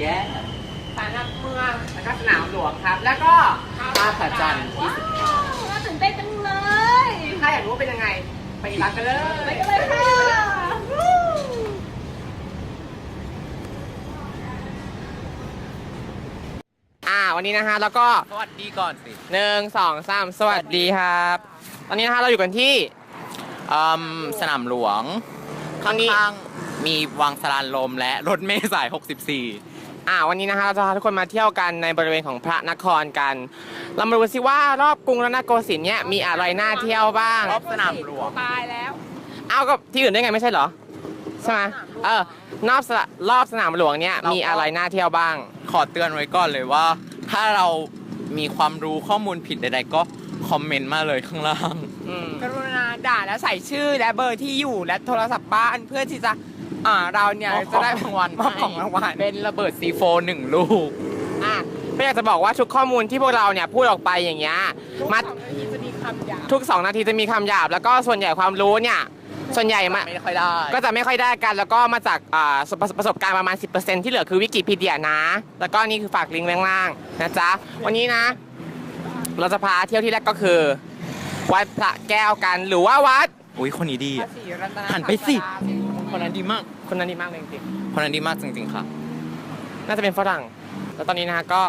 แก้วสารหลักเมืองแล้วก็สนามหลวงครับ แล้วก็ท่าพระจันทร์ที่ว้าวน่าตื่นเต้นจังเลย ถ้าอยากรู้ว่าเป็นยังไง ไปรับกันเลยไปกันเลยค่ะวู้อ่าวันนี้นะฮะแล้วก็สวัสดีก่อนสิหนึ่งสองสามสวัสดีครับ ตอนนี้นะฮะเราอยู่กันที่ อืมสนามหลวงครั้งนี้ข้างๆมีวังสลานลมและรถเมล์สาย 64 อ่าวันนี้นะฮะเราจะพาทุกคนมาเที่ยวกันในบริเวณของพระนครกันเรามาดูสิว่ารอบกรุงรัตนโกสินทร์เนี่ยมีอะไรน่าเที่ยวบ้าง รอบสนามหลวง ตายแล้ว เอากับที่อื่นได้ไงไม่ใช่เหรอใช่ไหมเออนอบสระรอบสนามหลวงเนี่ยเราก็ มีอะไรน่าเที่ยวบ้าง ขอเตือนไว้ก่อนเลยว่า ถ้าเรามีความรู้ข้อมูลผิดใดๆ ก็คอมเมนต์มาเลยข้างล่าง อืมกรุณาด่าแล้วใส่ชื่อและเบอร์ที่อยู่และโทรศัพท์บ้านเพื่อที่จะ อ่าเราเนี่ยมอบจะได้ของรางวัลมอบของรางวัล เป็นระเบิดซีโฟหนึ่งลูกอะก็อยากจะบอกว่าทุกข้อมูลที่พวกเราเนี่ยพูดออกไปอย่างเงี้ยมาจะมีคำหยาบทุก2นาทีจะมีคำหยาบ แล้วก็ส่วนใหญ่ความรู้เนี่ยส่วนใหญ่มา ไม่ค่อยได้ก็จะไม่ค่อยได้กันแล้วก็มาจากอ่าประสประสบการณ์ประมาณ 10%ที่เหลือคือวิกิพีเดียนะ แล้วก็นี่คือฝากลิงก์ไว้ข้างล่างนะจ๊ะ วันนี้นะ เราจะพาเที่ยวที่แรกก็คือ วัดพระแก้วกันหรือว่าวัด อุ้ยคนนี้ดีภาอะษีรัตนหันไปสิ คนนั้นดีมาก คนนั้นดีมากเลยจริงคนนั้นดีมากจริง ๆ ค่ะ ๆน่าจะเป็นฝรั่ง แล้วตอนนี้นะฮะก็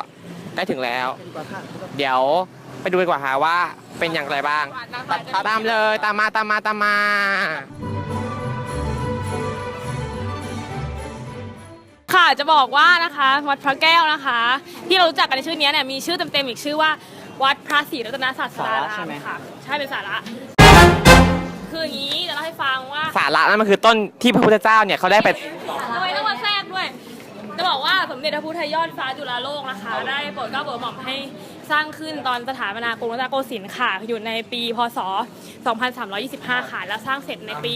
ได้ถึงแล้ว เดี๋ยวไปดูดีกว่าฮะว่าเป็นอย่างไรบ้าง ตามเลยตามมาตามมาตามมา ค่ะจะบอกว่านะคะวัดพระแก้วนะคะ ที่เรารู้จักกันในชื่อนี้เนี่ยมีชื่อเต็มๆอีกชื่อว่า วัดพระศรีรัตนศาสดารามค่ะใช่เป็นสาระ คืออย่างนี้จะเล่าให้ฟังว่าสาระนั่นมันคือต้นที่พระพุทธเจ้าเนี่ยเขาได้ไป ทำไมต้องมาแทรกด้วย จะบอกว่าสมเด็จพระพุทธยอดฟ้าจุฬาโลกนะคะ ได้โปรดเกล้าโปรดกระหม่อมให้สร้างขึ้นตอนสถาปนากรุงรัตนโกสินทร์ค่ะ อยู่ในปีพศ 2325 ค่ะ และสร้างเสร็จในปี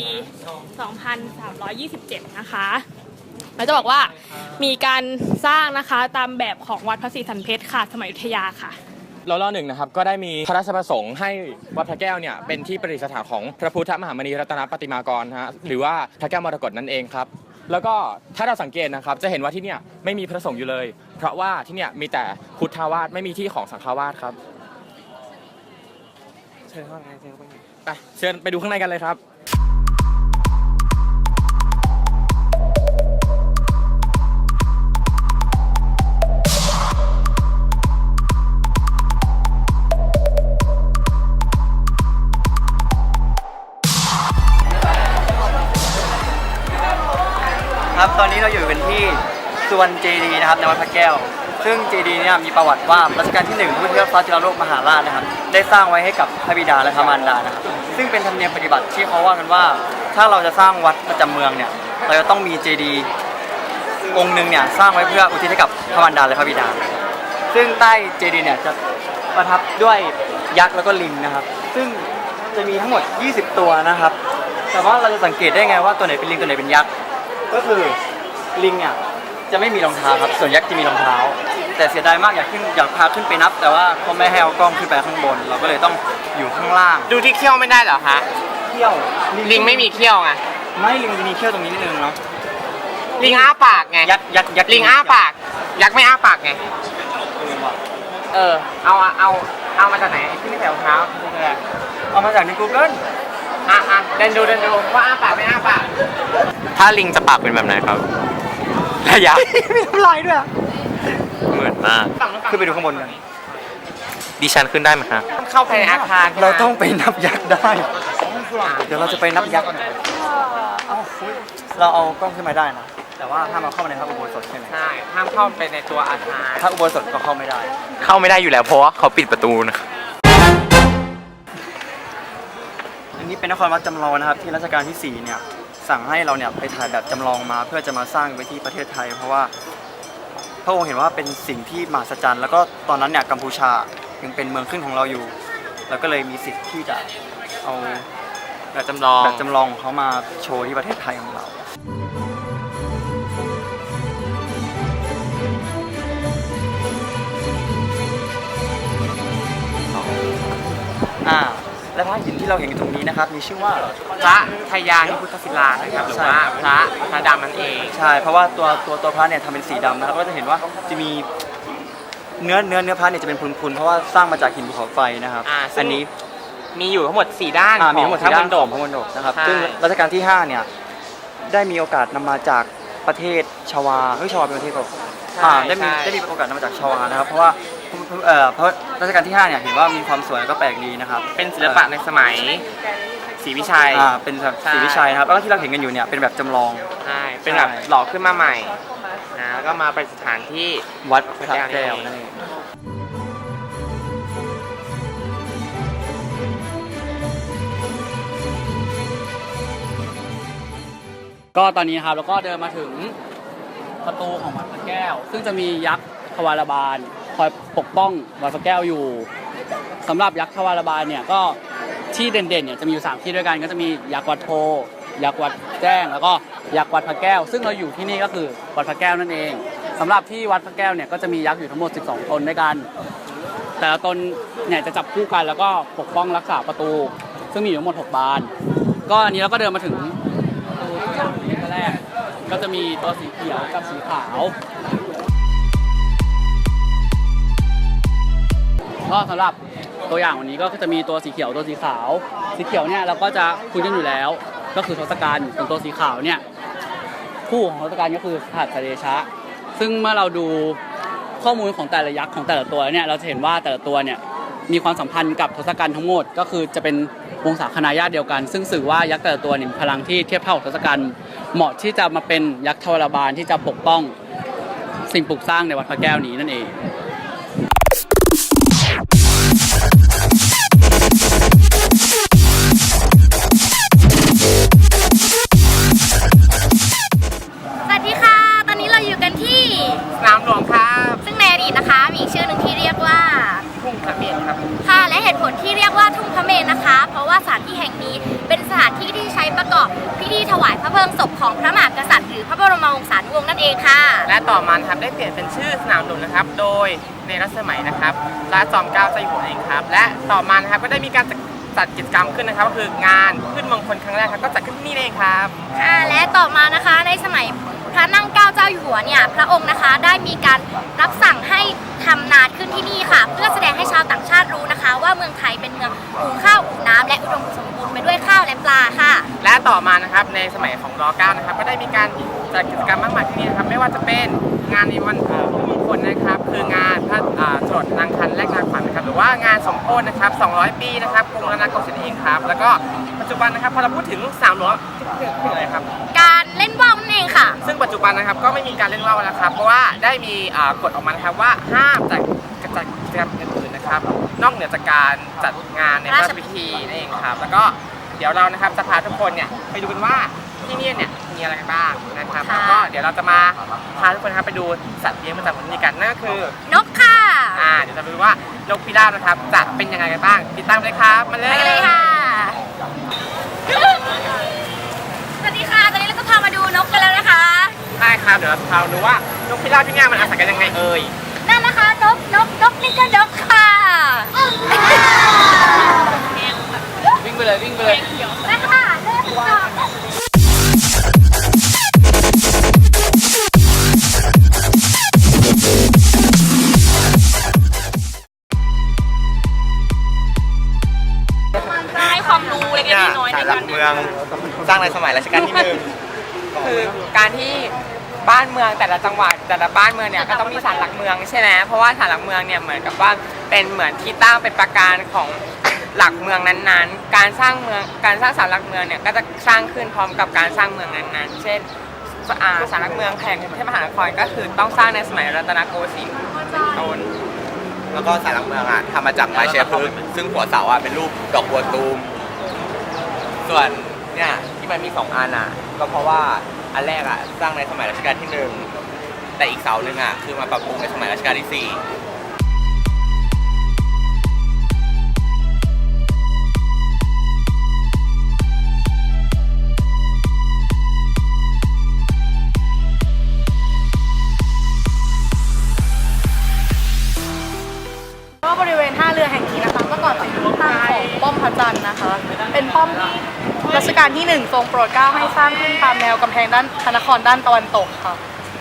2327 นะคะ แล้วจะบอกว่ามีการสร้างนะคะตามแบบของวัดพระศรีสันเพชรค่ะ สมัยอยุธยาค่ะ รอๆหนึ่งนะครับก็ได้มีพระราชประสงค์ให้วัดพระแก้วเนี่ยเป็นที่ประดิษฐานของพระพุทธมหามณีรัตนปฏิมากรนะฮะหรือว่าพระแก้วมรกตนั่นเองครับแล้วก็ถ้าเราสังเกตนะครับจะเห็นว่าที่เนี่ยไม่มีพระสงฆ์อยู่เลย เพราะว่าที่เนี่ยมีแต่พุทธาวาสไม่มีที่ของสังฆาวาสครับเชิญเข้าไปเชิญเข้าไปไปเชิญไปดูข้างในกันเลยครับครับ ส่วนเจดีนะครับในวัดพระแก้ว ซึ่งเจดีเนี่ยมีประวัติว่ารัชกาลที่หนึ่งพระพุทธเจ้าฟ้าจุฬาโลกมหาราชนะครับ ได้สร้างไว้ให้กับพระบิดาและพระมารดานะครับ ซึ่งเป็นธรรมเนียมปฏิบัติที่เขาว่ากันว่า ถ้าเราจะสร้างวัดประจำเมืองเนี่ยเราจะต้องมีเจดีองค์หนึ่งเนี่ยสร้างไว้เพื่ออุทิศให้กับพระมารดาและพระบิดา ซึ่งใต้เจดีเนี่ยจะประทับด้วยยักษ์แล้วก็ลิงนะครับ ซึ่งจะมีทั้งหมด 20 ตัวนะครับ แต่ว่าเราจะสังเกตได้ไงว่าตัวไหนเป็นลิงตัวไหนเป็นยักษ์ ก็คือลิงเนี่ย จะไม่มีรองเท้าครับ ส่วนยักษ์จะมีรองเท้า แต่เสียดายมากอยากขึ้นอยากพาขึ้นไปนับ แต่ว่าเขาไม่ให้เอากล้องขึ้นไปข้างบน เราก็เลยต้องอยู่ข้างล่าง ดูที่เขี้ยวไม่ได้เหรอคะเที่ยวลิงไม่มีเขี้ยวไงไม่ลิงจะมีเขี้ยวตรงนี้นิดนึงเนาะลิงอ้าปากไงยักษ์ยักษ์ยักษ์ลิงอ้าปาก ยักษ์ไม่อ้าปากไงเออว่ะเออเอาอะเอาเอามาจากไหนที่ไม่ใส่รองเท้าคืออะไรเอามาจากใน Google อะอะเดินดูเดินดูว่าอ้าปากไม่อ้าปากถ้าลิงจะปากเป็นแบบไหนครับ ระยะ มีน้ำลายด้วยอะเหมือนมาก ขึ้นไปดูข้างบนกัน ดิฉันขึ้นได้ไหมคะ เข้าไปในอาคารใช่ไหมเราต้องไปนับยักษ์ได้ เดี๋ยวเราจะไปนับยักษ์เราเอากล้องขึ้นมาได้นะ แต่ว่าห้ามเอาเข้ามาในพระอุโบสถใช่ไหมใช่ห้ามเข้าไปในตัวอาคาร พระอุโบสถก็เข้าไม่ได้ เข้าไม่ได้อยู่แล้วเพราะว่าเขาปิดประตูนะครับอันนี้เป็นนครวัดจำลองนะครับที่รัชกาลที่4เนี่ย สั่งให้เราเนี่ยไปถ่ายแบบจำลองมาเพื่อจะมาสร้างไว้ที่ประเทศไทย เพราะว่าพระองค์เห็นว่าเป็นสิ่งที่มหัศจรรย์แล้วก็ตอนนั้นเนี่ยกัมพูชายังเป็นเมืองขึ้นของเราอยู่แล้วก็เลยมีสิทธิ์ที่จะเอาแบบจำลองแบบจำลองของเขามาโชว์ที่ประเทศไทยของเราออ่า และพระหินที่เราเห็นอยู่ตรงนี้นะครับมีชื่อว่า พระทยานิพุทธศิลานะครับหรือว่าพระพระดำนั่นเอง ใช่ เพราะว่าตัวตัวตัวพระเนี่ยทำเป็นสีดำนะครับก็จะเห็นว่าจะมีเนื้อเนื้อเนื้อพระเนี่ยจะเป็นพุนๆเพราะว่าสร้างมาจากหินภูเขาไฟนะครับอ่าซึ่ง อันนี้มีอยู่ทั้งหมด 4 ด้านอ่าขมีองทั้งหมดพระที่มด้านณฑขอปงพระมณฑปนะครับใช่ ซึ่งรัชกาลที่ห้าเนี่ยได้มีโอกาสนำมาจากประเทศชวาเฮ้ยชวาเป็นประเทศเขาอ่าได้มีได้มีโอกาสนำมาจากชวานะครับ เพราะว่า เอ่อเพราะรัชกาลที่ห้าเนี่ยเห็นว่ามีความสวยแล้วก็แปลกดีนะครับเป็นศิลปะในสมัยศรีวิชัย อ่าเป็นแบบใช่ศรีวิชัยนะครับแล้วก็ที่เราเห็นกันอยู่เนี่ยเป็นแบบจำลอง ใช่เป็นแบบใช่ หล่อขึ้นมาใหม่นะแล้วก็มาเป็นสถานที่ วัดพระแก้วนั่นเอง ก็ตอนนี้นะครับเราก็เดินมาถึงประตูของวัดพระแก้ว ซึ่งจะมียักษ์ทวารบาล คอยปกป้องวัดพระแก้วอยู่สำหรับยักษ์ทวารบาลเนี่ยก็ที่เด่นๆเนี่ยจะมีอยู่สามที่ด้วยกันก็จะมียักษ์วัดโพยักษ์วัดแจ้งแล้วก็ยักษ์วัดพระแก้ว ซึ่งเราอยู่ที่นี่ก็คือวัดพระแก้วนั่นเองสำหรับที่วัดพระแก้วเนี่ยก็จะมียักษ์อยู่ทั้งหมด 12 ตนด้วยกัน แต่ละตนเนี่ยจะจับคู่กันแล้วก็ปกป้องรักษาประตู ซึ่งมีอยู่ทั้งหมด 6 บาน ก็อันนี้เราก็เดินมาถึงตัวอย่างตัวแรกก็จะมีตัวสีเขียวกับสีขาว ก็สำหรับตัวอย่างวันนี้ก็จะมีตัวสีเขียวตัวสีขาว สีเขียวเนี่ยเราก็จะคุ้นกันอยู่แล้ว ก็คือทศกัณฐ์ส่วนตัวสีขาวเนี่ยคู่ของทศกัณฐ์ก็คือหัตถเดชะ ซึ่งเมื่อเราดูข้อมูลของแต่ละยักษ์ของแต่ละตัวเนี่ยเราจะเห็นว่าแต่ละตัวเนี่ยมีความสัมพันธ์กับทศกัณฐ์ทั้งหมด ก็คือจะเป็นวงศาคณาญาติเดียวกัน ซึ่งสื่อว่ายักษ์แต่ละตัวเนี่ยพลังที่เทียบเท่ากับทศกัณฐ์เหมาะที่จะมาเป็นยักษ์ทวารบาลที่จะปกป้องสิ่งปลูกสร้างในวัดพระแก้วนี้นั่นเอง ได้เปลี่ยนเป็นชื่อสนามหลวงนะครับ โดยในรัชสมัยนะครับพระจอมเกล้าเจ้าอยู่หัวเองครับ และต่อมานะครับก็ได้มีการจัดจัดกิจกรรมขึ้นนะครับ ก็คืองานขึ้นมงคลครั้งแรกครับก็จัดขึ้นที่นี่เองครับค่ะและต่อมานะคะในสมัยพระนั่งเกล้าเจ้าอยู่หัวเนี่ยพระองค์นะคะได้มีการรับสั่งให้ทำนาขึ้นที่นี่ค่ะ เพื่อแสดงให้ชาวต่างชาติรู้นะคะ ว่าเมืองไทยเป็นเมืองปลูกข้าวปลูกน้ำและอุดมสมบูรณ์ไปด้วยข้าวและปลาค่ะ และต่อมานะครับในสมัยของร9นะครับก็ได้มีการจัดกิจกรรมมากมายที่นี่นะครับไม่ว่าจะเป็น งานในวันเอ่อมงคลนะครับ คืองานพระอ่าจรดนางคันแรกนางขวัญนะครับหรือว่างานสมโภชนะครับ 200 ปีนะครับกรุงรัตนโกสินทร์เองครับ แล้วก็ปัจจุบันนะครับพอเราพูดถึงสามหลวงถึงถึงอะไรครับ การเล่นว่าวนั่นเองค่ะ ซึ่งปัจจุบันนะครับก็ไม่มีการเล่นว่าวแล้วครับ เพราะว่าได้มีอ่ากฎออกมานะครับว่าห้ามจัดจัดกิจกรรมอื่นๆนะครับ นอกเหนือจากการจัดงานในพระราชพิธีนั่นเองครับ แล้วก็เดี๋ยวเรานะครับจะพาทุกคนเนี่ยไปดูกันว่าที่นี่เนี่ย มีอะไรบ้างนะครับค่ะ แล้วก็เดี๋ยวเราจะมาพาทุกคนนะครับไปดูสัตว์เลี้ยงประจำของที่นี่กันนั่นก็คือนกค่ะอ่าเดี๋ยวจะไปดูว่านกพิราบนะครับจะเป็นยังไงกันบ้างติดตามเลยครับมาเลไปย กันเลยค่ะ สวัสดีค่ะ ตอนนี้เราก็พามาดูนกกันแล้วนะคะ ได้ครับเดี๋ยวเราจะพาดูว่านกพิราบที่นี่มันอาศัยกันยังไงเอ่ยนั่นนะคะนกนกนกนี่ก็นกค่ะวิ่งไปเลยวิ่งไปเลยไปค่ะเริ่มต่อ เล็กๆน้อยๆในหลัการกเมืองสร้างในสมัยรัชกาลที่หนึ่งคือการที่บ้านเมืองแต่ละจังหวัดแต่ละบ้านเมืองเนี่ยก็ต้องมีศาลหลักเมืองใช่ไหมเพราะว่าศาลหลักเมืองเนี่ยเหมือนกับว่าเป็นเหมือนที่ตั้งเป็นประการของหลักเมืองนั้นๆ การสร้างเมืองการสร้างศาลหลักเมืองเนี่ยก็จะสร้างขึ้นพร้อมกับการสร้างเมืองนั้นๆ เช่นอ่าศาลหลักเมืองแห่งกรุงเทพมหานครก็คือต้องสร้างในสมัยรัตนโกสินทร์ต้นแล้วก็สารหลักเมืองอะทำมาจากไม้เชพฤกษ์ซึ่งหัวเสาอะเป็นรูปดอกบัวตูม ส่วนเนี่ยที่มันมีสองอันอะ ก็เพราะว่าอันแรกอะสร้างในสมัยรัชกาลที่หนึ่งแต่อีกเสาหนึ่งอะคือมาปรับปรุงในสมัยรัชกาลที่สี่ก็บริเวณท่าเรือแห่งนี้นะคะเมื่อก่อนเป็นรั้วตั้งของป้อมพระจันทร์นะคะ เป็นป้อมที่ รัชกาลที่หนึ่งทรงโปรดเกล้าให้สร้างขึ้นตามแนวกำแพงด้านพระนครด้านตะวันตกค่ะ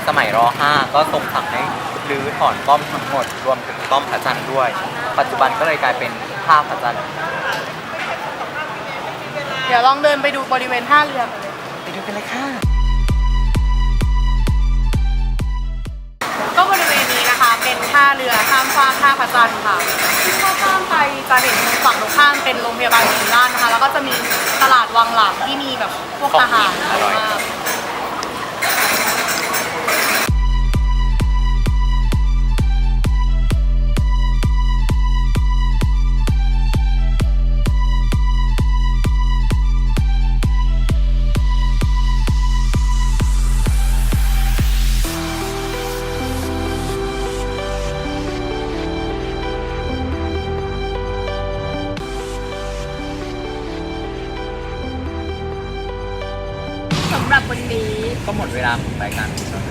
สมัยร .5 ก็ทรงสั่งให้รื้อถอนป้อมทั้งหมด รวมถึงป้อมพระจันทร์ด้วย ปัจจุบันก็เลยกลายเป็นท่าพระจันทร์เดี๋ยวลองเดินไปดูบริเวณท่าเรือกันเลย ไปดูกันเลยค่ะ เป็นท่าเรือข้ามฟากท่าพระจันทร์ค่ะถ้าข้ามไปจะเห็นฝั่งตรงข้ามเป็นโรงพยาบาลศรีราชนะคะ แล้วก็จะมีตลาดวังหลังที่มีแบบพวกอาหารเยอะมาก รับวันนี้ก็หมดเวลาของรายการของเรา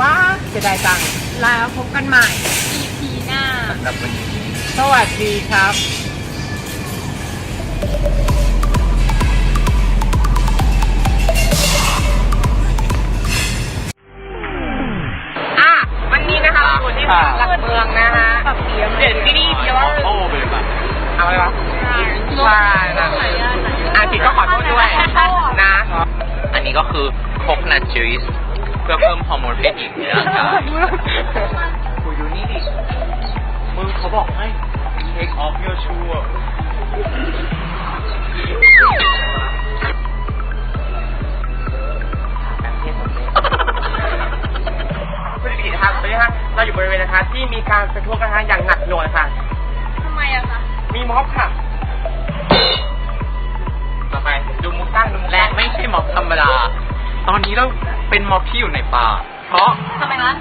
ว่าจะได้ตังค์แล้วพบกันใหม่ EP หน้า สำหรับวันนี้ สวัสดีครับ คือโคกนัทจูสเพื่อเพิ่มฮอร์โมนเพศหญิงในร่างกายกูดูนี่ดิมึงเขาบอกให้ take off your shoe สวัสดีครับสวัสดีครับเราอยู่บริเวณนะคะที่มีการประท้วงกันนะคะอย่างหนักหน่วงค่ะ ทำไมอะคะ มีม็อบค่ะ ต่อไปดูมุกตั้งดูมุกและไม่ใช่ม็อบธรรมดา ตอนนี้เราเป็นม็อบที่อยู่ในป่า เพราะ ทำไมคะ